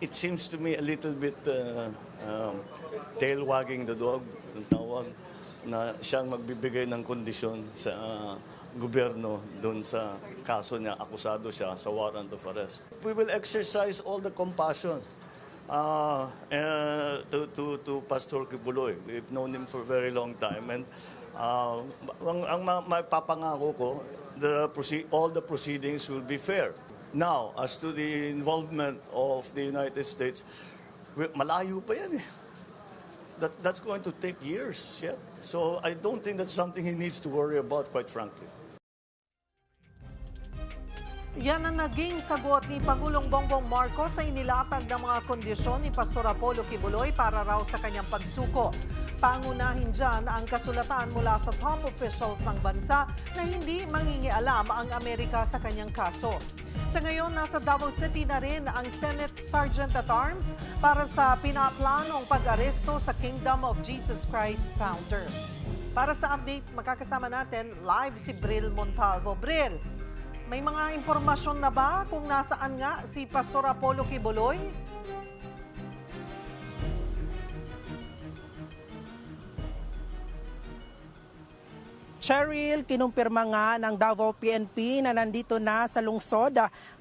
It seems to me a little bit uh, um, tail wagging the dog, ang tawag, na siyang magbibigay ng kondisyon sa uh, gobyerno doon sa kaso niya, akusado siya sa warrant of arrest. We will exercise all the compassion uh, uh, to, to, to Pastor Kibuloy. We've known him for a very long time. And uh, ang, ang ma- mapapangako ko, the all the proceedings will be fair. Now, as to the involvement of the United States, malayo pa yan eh. That, that's going to take years yet. So I don't think that's something he needs to worry about, quite frankly. Yan ang naging sagot ni Pangulong Bongbong Marcos sa inilatag ng mga kondisyon ni Pastor Apollo Kibuloy para raw sa kanyang pagsuko. Pangunahin dyan ang kasulatan mula sa top officials ng bansa na hindi mangingialam ang Amerika sa kanyang kaso. Sa ngayon, nasa Davao City na rin ang Senate Sergeant at Arms para sa pinaplanong pag-aresto sa Kingdom of Jesus Christ founder. Para sa update, makakasama natin live si Bril Montalvo. Bril, may mga impormasyon na ba kung nasaan nga si Pastor Apollo Kibuloy? Cheryl, kinumpirma nga ng Davao PNP na nandito na sa lungsod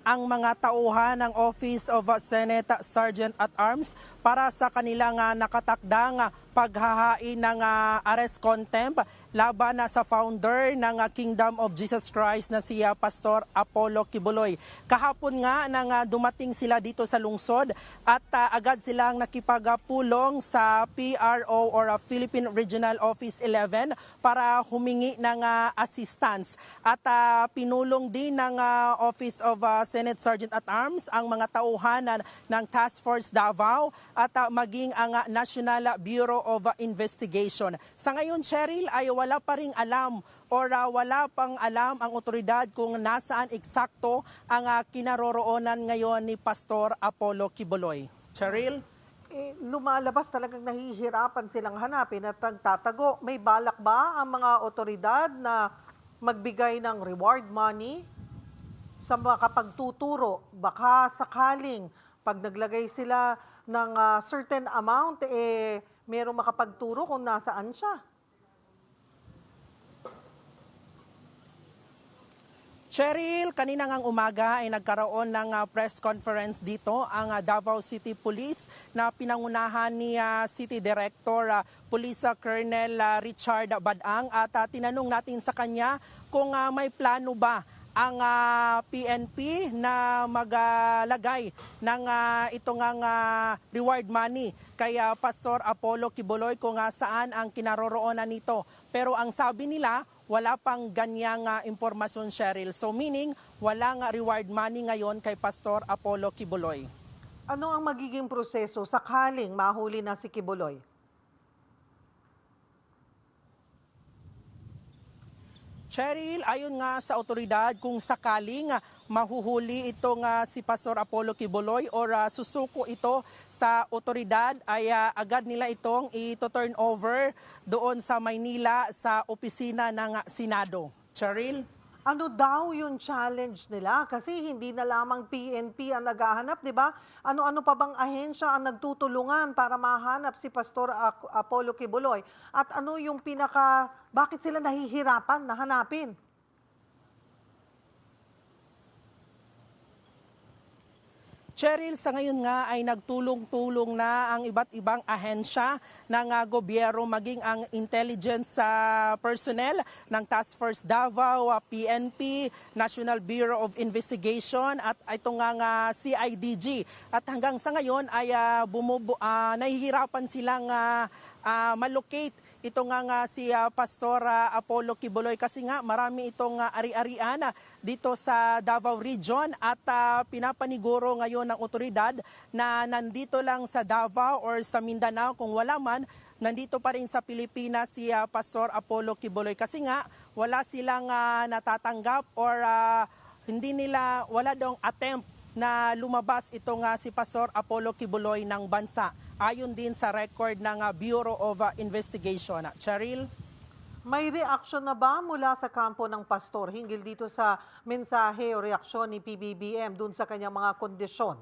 ang mga tauhan ng Office of Senate Sergeant at Arms para sa kanilang ah, nakatakdang ah, paghahain ng ah, arrest contempt laban na sa founder ng ah, Kingdom of Jesus Christ na si ah, Pastor Apollo Kibuloy. Kahapon nga nang ah, dumating sila dito sa lungsod at ah, agad silang nakipagpulong sa PRO or ah, Philippine Regional Office 11 para humingi ng ah, assistance. At ah, pinulong din ng ah, Office of ah, Senate Sergeant at Arms ang mga tauhanan ng Task Force Davao at ah, maging ang ah, National Bureau of Investigation. Sa ngayon, Cheryl, ay wala pa ring alam or ah, wala pang alam ang otoridad kung nasaan eksakto ang ah, kinaroroonan ngayon ni Pastor Apollo Kibuloy. Cheryl? Eh, lumalabas talagang nahihirapan silang hanapin at nagtatago. May balak ba ang mga otoridad na magbigay ng reward money sa mga kapagtuturo? Baka sakaling pag naglagay sila ng ah, certain amount, eh, merong makapagturo kung nasaan siya. Cheryl, kanina ngang umaga ay nagkaroon ng ah, press conference dito ang ah, Davao City Police na pinangunahan ni ah, City Director ah, Police ah, Colonel ah, Richard Badang at ah, tinanong natin sa kanya kung ah, may plano ba ang ah, PNP na maglagay ng ah, ito ngang ah, reward money kay ah, Pastor Apollo Kibuloy kung ah, saan ang kinaroroonan nito. Pero ang sabi nila, wala pang ganyang ah, impormasyon, Cheryl. So meaning, wala nga reward money ngayon kay Pastor Apollo Kibuloy. Ano ang magiging proseso sakaling mahuli na si Kibuloy? Cheryl, ayon nga sa otoridad kung sakaling ah, mahuhuli ito nga si Pastor Apollo Kibuloy or ah, susuko ito sa otoridad ay ah, agad nila itong ito-turn over doon sa Maynila sa opisina ng Senado. Cheryl? Ano daw yung challenge nila? Kasi hindi na lamang PNP ang naghahanap, di ba? Ano-ano pa bang ahensya ang nagtutulungan para mahanap si Pastor Apollo Kibuloy? At ano yung pinaka, bakit sila nahihirapan na hanapin? Cheryl, sa ngayon nga ay nagtulong-tulong na ang iba't ibang ahensya ng ah, gobyerno maging ang intelligence ah, personnel ng Task Force Davao, ah, PNP, National Bureau of Investigation at ito nga nga CIDG. At hanggang sa ngayon ay ah, bumubu, ah, nahihirapan silang ah, ah, malocate ito nga nga si ah, Pastor ah, Apollo Kibuloy. Kasi nga marami itong ah, ari-arian dito sa Davao Region at ah, pinapaniguro ngayon ng otoridad na nandito lang sa Davao or sa Mindanao. Kung wala man nandito pa rin sa Pilipinas si ah, Pastor Apollo Kibuloy. Kasi nga wala silang ah, natatanggap or ah, hindi nila wala daw attempt na lumabas ito nga si Pastor Apollo Kibuloy ng bansa ayon din sa record ng ah, Bureau of ah, Investigation. Ah, Cheryl? May reaksyon na ba mula sa kampo ng pastor hinggil dito sa mensahe o reaksyon ni PBBM dun sa kanyang mga kondisyon?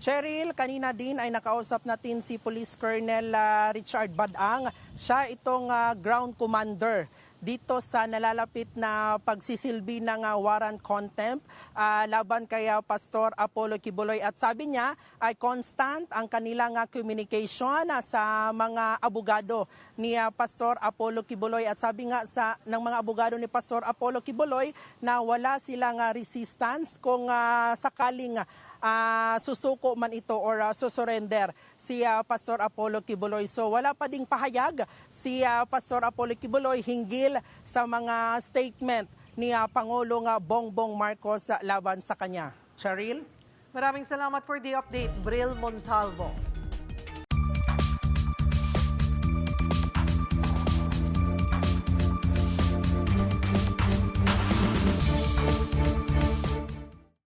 Cheryl, kanina din ay nakausap natin si Police Colonel uh, Richard Badang. Siya itong uh, ground commander dito sa nalalapit na pagsisilbi ng ah, warrant contempt ah, laban kay ah, Pastor Apollo Kibuloy. At sabi niya ay constant ang kanilang ah, communication ah, sa mga abogado ni ah, Pastor Apollo Kibuloy. At sabi nga sa ng mga abogado ni Pastor Apollo Kibuloy na wala silang ah, resistance kung ah, sakaling ah, susuko man ito or ah, susurrender si ah, Pastor Apollo Kibuloy. So wala pa ding pahayag si ah, Pastor Apollo Kibuloy hinggil sa mga statement ni ah, Pangulong ah, Bongbong Marcos sa laban sa kanya. Cheryl? Maraming salamat for the update, Bril Montalvo.